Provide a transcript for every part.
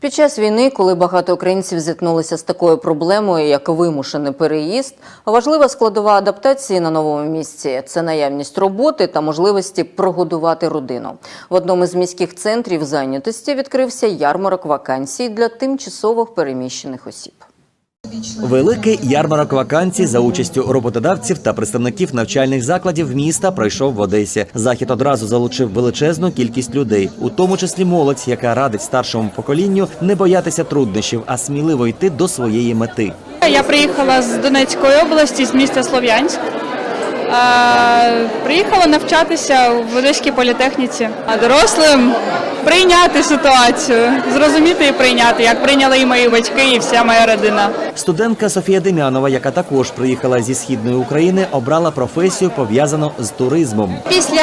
Під час війни, коли багато українців зіткнулися з такою проблемою, як вимушений переїзд, важлива складова адаптації на новому місці це наявність роботи та можливості прогодувати родину. В одному з міських центрів зайнятості відкрився ярмарок вакансій для тимчасово переміщених осіб. Великий ярмарок вакансій за участю роботодавців та представників навчальних закладів міста пройшов в Одесі. Захід одразу залучив величезну кількість людей, у тому числі молодь, яка радить старшому поколінню не боятися труднощів, а сміливо йти до своєї мети. Я приїхала з Донецької області, з міста Слов'янськ. Приїхала навчатися в Одеській політехніці. А дорослим прийняти ситуацію, зрозуміти і прийняти, як прийняли і мої батьки, і вся моя родина. Stудентка Софія Дем'янова, яка також приїхала зі східної України, обрала професію пов'язану з туризмом. Після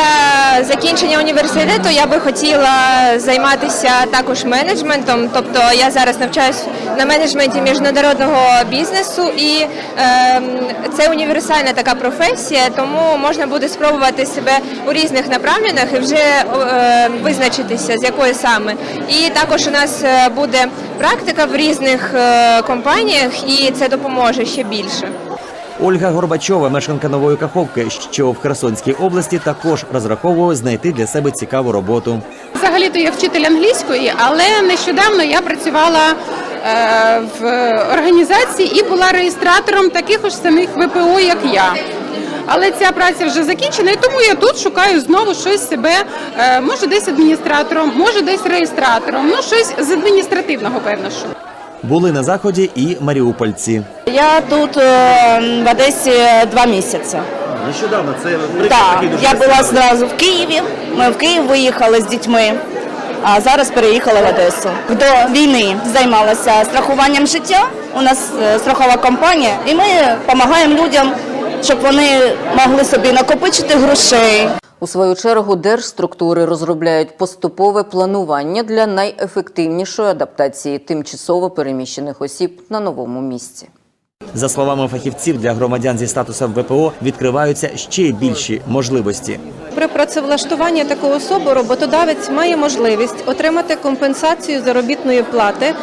закінчення університету я би хотіла займатися також менеджментом. Тобто я зараз навчаюсь на менеджменті міжнародного бізнесу, і ем, це універсальна така професія, тому можна буде спробувати себе у різних направленнях і вже е, визначитися з якої саме. І також у нас е, буде практика в різних е, компаніях, і це допоможе ще більше. Ольга Горбачова, мешканка нової Каховки, що в Херсонській області, також розраховує знайти для себе цікаву роботу. Взагалі-то я вчитель англійської, але нещодавно я працювала е, в організації і була реєстратором таких ж самих ВПО, як я. Але ця праця вже закінчена, і тому я тут шукаю знову щось себе, е, може десь адміністратором, може десь реєстратором, ну щось з адміністративного, певно, що. Були на заході і маріупольці. Я тут е, в Одесі два місяці. Нещодавно це Так, я була зразу в Києві. Ми в Київ виїхали з дітьми, а зараз переїхала в Одесу. До війни займалася страхуванням життя. У нас е, страхова компанія, і ми допомагаємо людям, щоб вони могли собі накопичити грошей. У свою чергу держструктури розробляють поступове планування для найефективнішої адаптації тимчасово переміщених осіб на новому місці. За словами фахівців, для громадян зі статусом ВПО відкриваються ще більші можливості. При працевлаштуванні такої особи роботодавець має можливість отримати компенсацію заробітної плати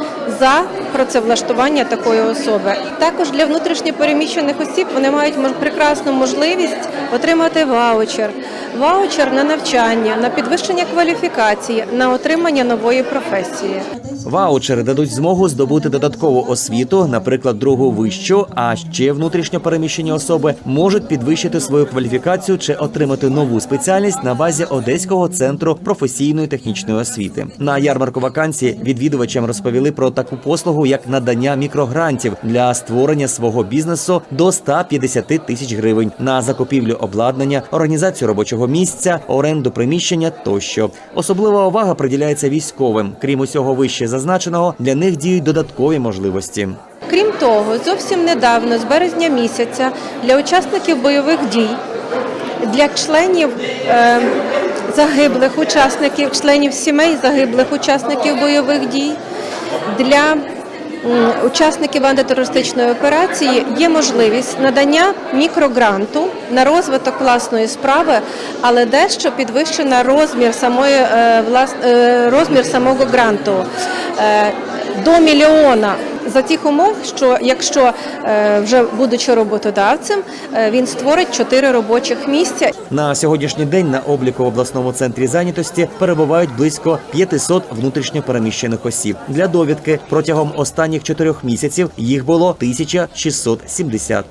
за працевлаштування такої особи. Також для внутрішньопереміщених осіб вони мають прекрасну можливість отримати ваучер, ваучер на навчання, на підвищення кваліфікації, на отримання нової професії. Ваучери дадуть змогу здобути додаткову освіту, наприклад, другу вищу. А ще внутрішньо переміщені особи можуть підвищити свою кваліфікацію чи отримати нову спеціальність на базі Одеського центру професійної технічної освіти. На ярмарку вакансії відвідувачам розповіли про таку послугу, як надання мікрогрантів для створення свого бізнесу до 150 тисяч гривень на закупівлю обладнання, організацію робочого місця, оренду приміщення тощо. Особлива увага приділяється військовим. Крім усього вище зазначеного, для них діють додаткові можливості. Крім того, зовсім недавно, з березня місяця, для учасників бойових дій, для членів е, загиблих учасників, членів сімей загиблих учасників бойових дій, для учасників антитерористичної операції є можливість надання мікрогранту на розвиток власної справи, але дещо підвищена розмір самої е, влас, е, розмір самого гранту до мільйона. За тих умов, що якщо е, вже будучи роботодавцем, е, він створить чотири робочих місця На сьогоднішній день на обліку в обласному центрі зайнятості перебувають близько 500 внутрішньо переміщених осіб. Для довідки протягом останніх чотирьох місяців їх було 1670.